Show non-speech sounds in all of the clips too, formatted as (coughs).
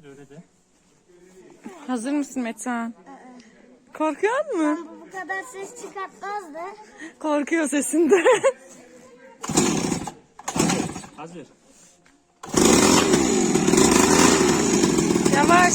Öyle de. Hazır mısın Metehan? Korkuyor mu? Bu bu kadar ses çıkartmazdı. Korkuyor sesinden. Hazır. Yavaş.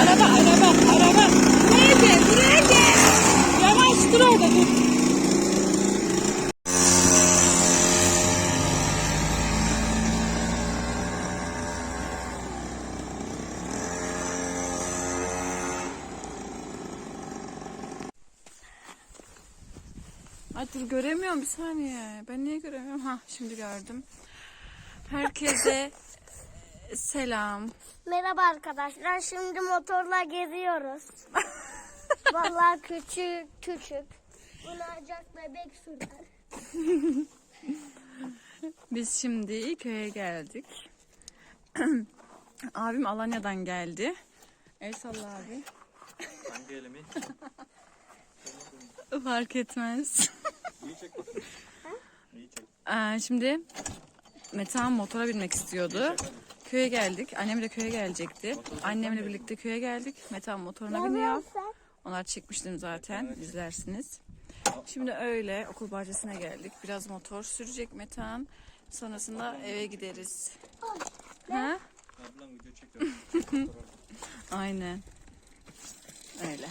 Araba, araba, araba. Buraya gel, buraya gel. Yavaş dur orada dur. Ay dur göremiyorum bir saniye. Ben niye göremiyorum? Ha şimdi gördüm. Herkese selam. Merhaba arkadaşlar. Şimdi motorla geziyoruz. (laughs) Vallahi küçük küçük. Bunu ancak bebek sürer. Biz şimdi köye geldik. (clears throat) Abim Alanya'dan geldi. El salla abi. Hangi elimi? Fark etmez. İyi çek bakayım. İyi çek. Ee, şimdi Metehan motora binmek istiyordu. Köye geldik. Annem de köye gelecekti. Annemle birlikte köye geldik. Metehan motoruna biniyor. Onlar çekmiştim zaten. izlersiniz. Şimdi öyle okul bahçesine geldik. Biraz motor sürecek Metehan. Sonrasında eve gideriz. Ha? Ablam video çekiyor. (laughs) Aynen. Öyle.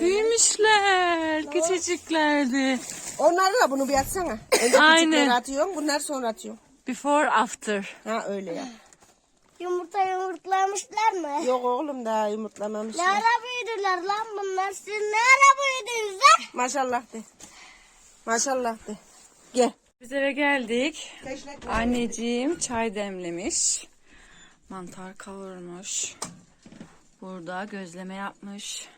Büyümüşler. Küçücüklerdi. Onları da bunu bir atsana. Önce Aynen. atıyorsun, bunlar sonra atıyorsun. Before after. Ha öyle ya. Yumurta yumurtlamışlar mı? Yok oğlum daha Ne yumurtlamamışlar. ara büyüdüler lan bunlar? Siz ne ara büyüdünüz lan? Maşallah de. Maşallah de. Gel. Biz eve geldik. Anneciğim çay demlemiş. Mantar kavurmuş. Burada gözleme yapmış.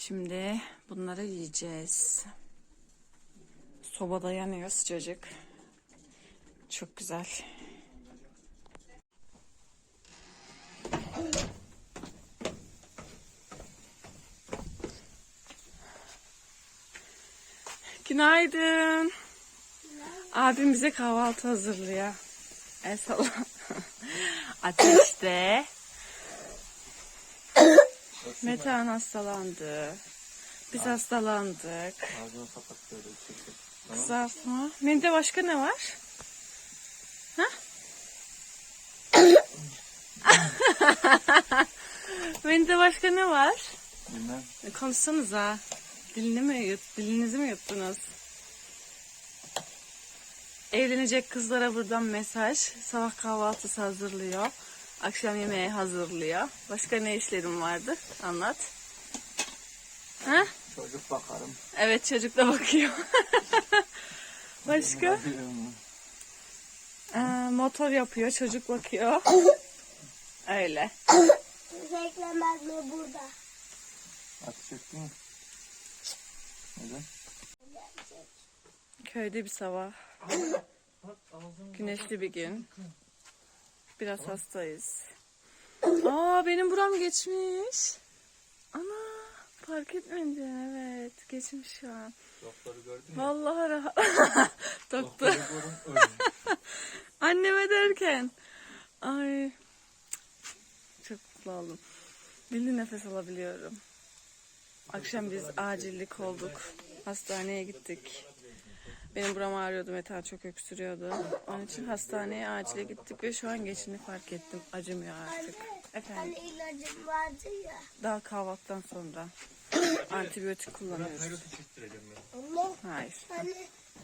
Şimdi bunları yiyeceğiz. Sobada yanıyor sıcacık. Çok güzel. Günaydın. Abim bize kahvaltı hazırlıyor. El. (laughs) Ateşte. Metehan hastalandı. Biz hastalandık. Ağzını kapat böyle çek çek. Kızartma. Menüde başka ne var? Ha? (laughs) Menüde başka ne var? Bilmem. Konuşsanıza. Dilini mi yut, dilinizi mi yuttunuz? Evlenecek kızlara buradan mesaj. Sabah kahvaltısı hazırlıyor. Akşam yemeği hazırlıyor. Başka ne işlerim vardı? Anlat. Ha? Çocuk bakarım. Evet çocuk da bakıyor. (laughs) Başka? Ee, motor yapıyor, çocuk bakıyor. (laughs) Öyle. Beklemez mi burada? Mi? Neden? Köyde bir sabah. (laughs) Güneşli bir gün. Biraz hastayız. Aa benim buram geçmiş. Ana fark etmedin evet geçmiş şu an. Doktoru gördün mü? Vallahi rahat. (laughs) Doktor. (laughs) Anneme derken. Ay. Çok mutlu oldum. Bildi nefes alabiliyorum. Akşam biz acillik olduk. Hastaneye gittik. Benim buram ağrıyordu. Meta çok öksürüyordu. Onun için hastaneye acile gittik ve şu an geçini fark ettim. Acımıyor artık. Efendim Hani ilacım vardı ya. daha kahvaltıdan sonra antibiyotik kullanıyoruz. Ama Hayır. hani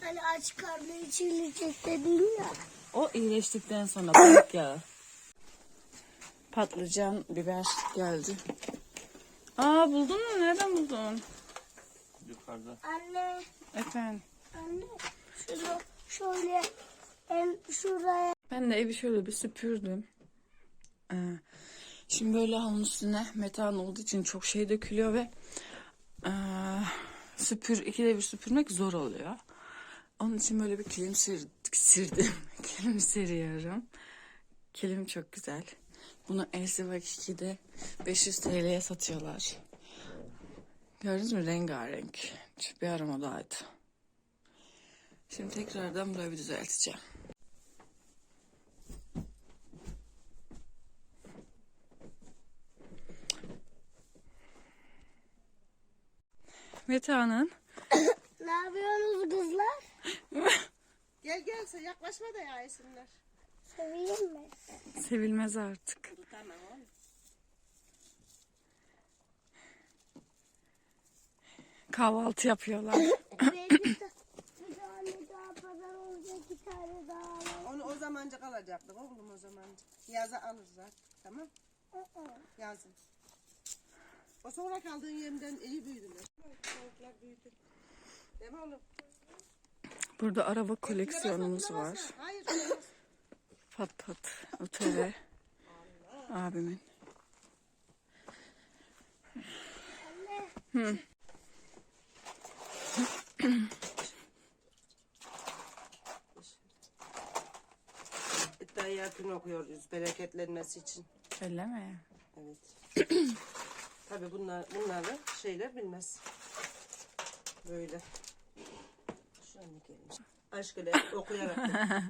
hani aç karnı için dedin ya. O iyileştikten sonra balık yağı. Patlıcan, biber geldi. Aa buldun mu? Nereden buldun? Yukarıda. Anne, Efendim. Anne şunu şöyle en şuraya Ben de evi şöyle bir süpürdüm. Ee, şimdi böyle halının üstüne metan olduğu için çok şey dökülüyor ve ee, süpür ikide bir süpürmek zor oluyor. Onun için böyle bir kilim sir, sirdim. (laughs) kilim seriyorum. Kilim çok güzel. Bunu Elsivak 2'de 500 TL'ye satıyorlar. Gördünüz mü? Rengarenk. Bir aromadaydı. Şimdi tekrardan burayı bir düzelteceğim. Meta'nın (coughs) ne yapıyorsunuz kızlar? (coughs) Gel gelse yaklaşma da ya yesinler. Seveyim mi? sevilmez artık. Tamam oğlum. Kahvaltı yapıyorlar. (coughs) Belki de bir tane daha bir tane daha alalım. Onu o zamancık alacaktık oğlum o zamancık. Yaza alırız artık tamam. Yazın. O sonra kaldığın yerinden iyi büyüdüler. Tavuklar büyüdü. Değil mi oğlum? Burada araba koleksiyonumuz var. Hayır. olmaz. Pat pat. Otele. Abimin. (clears throat) İddiayatını okuyoruz bereketlenmesi için. Öyle mi? Evet. (clears throat) Tabii bunlar, bunları şeyler bilmez. Böyle. Şöyle gelmiş. Aşk ile okuyarak. (laughs)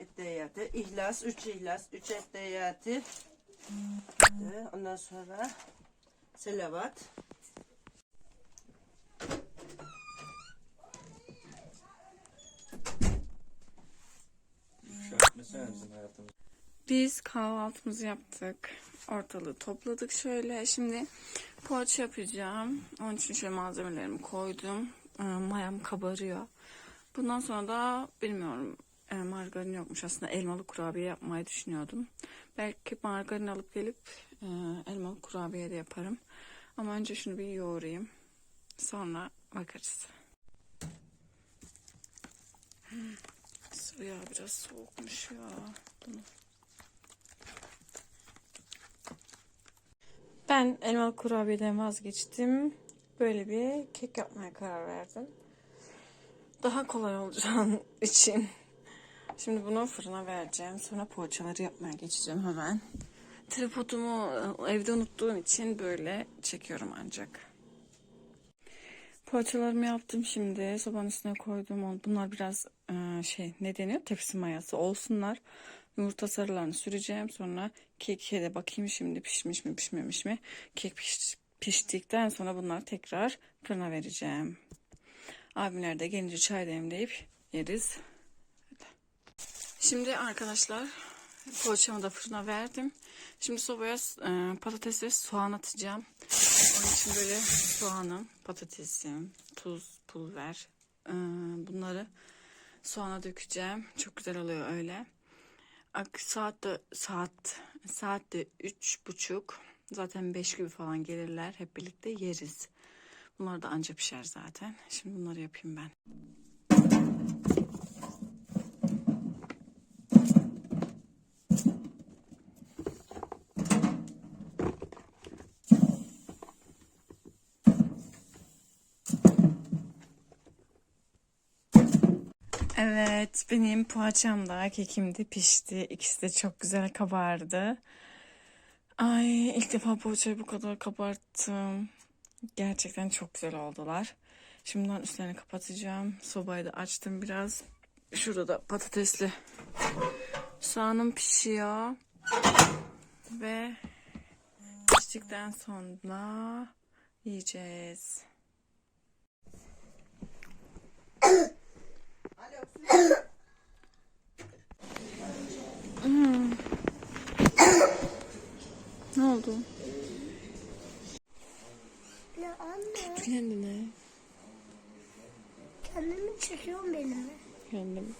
Etteyatı. İhlas, üç ihlas, üç etteyatı. Ee, Ondan sonra selavat. Mesela bizim hayatımız. Biz kahvaltımızı yaptık. Ortalığı topladık şöyle. Şimdi poğaça yapacağım. Onun için şöyle malzemelerimi koydum. Ee, Mayam kabarıyor. Bundan sonra da bilmiyorum e, margarin yokmuş aslında elmalı kurabiye yapmayı düşünüyordum. Belki margarin alıp gelip e, elmalı kurabiye de yaparım. Ama önce şunu bir yoğurayım. Sonra bakarız. Ya biraz soğukmuş ya. Bunu Ben elmalı kurabiyeden vazgeçtim. Böyle bir kek yapmaya karar verdim. Daha kolay olacağın (laughs) için. Şimdi bunu fırına vereceğim. Sonra poğaçaları yapmaya geçeceğim hemen. Tripodumu e, evde unuttuğum için böyle çekiyorum ancak. Poğaçalarımı yaptım şimdi. Sobanın üstüne koydum. Bunlar biraz e, şey ne deniyor? Tepsi mayası olsunlar. Yumurta sarılarını süreceğim. Sonra keke de bakayım şimdi pişmiş mi pişmemiş mi. Kek piş, piştikten sonra bunları tekrar fırına vereceğim. Abimler de gelince çay demleyip yeriz. Şimdi arkadaşlar poğaçamı da fırına verdim. Şimdi sobaya e, patates ve soğan atacağım. Onun için böyle soğanım, patatesim, tuz, pul ver. e, bunları soğana dökeceğim. Çok güzel oluyor öyle. Saat de saat saat de üç buçuk. Zaten beş gibi falan gelirler. Hep birlikte yeriz. Bunlar da anca pişer zaten. Şimdi bunları yapayım ben. Evet, benim poğaçam da kekim de pişti. İkisi de çok güzel kabardı. Ay, ilk defa poğaçayı bu kadar kabarttım. Gerçekten çok güzel oldular. Şimdi bunların üstlerini kapatacağım. Sobayı da açtım biraz. Şurada da patatesli soğanım pişiyor. Ve piştikten sonra yiyeceğiz. Oldu? Ya anne Kendine. kendimi çekiyorum benimle. Kendim.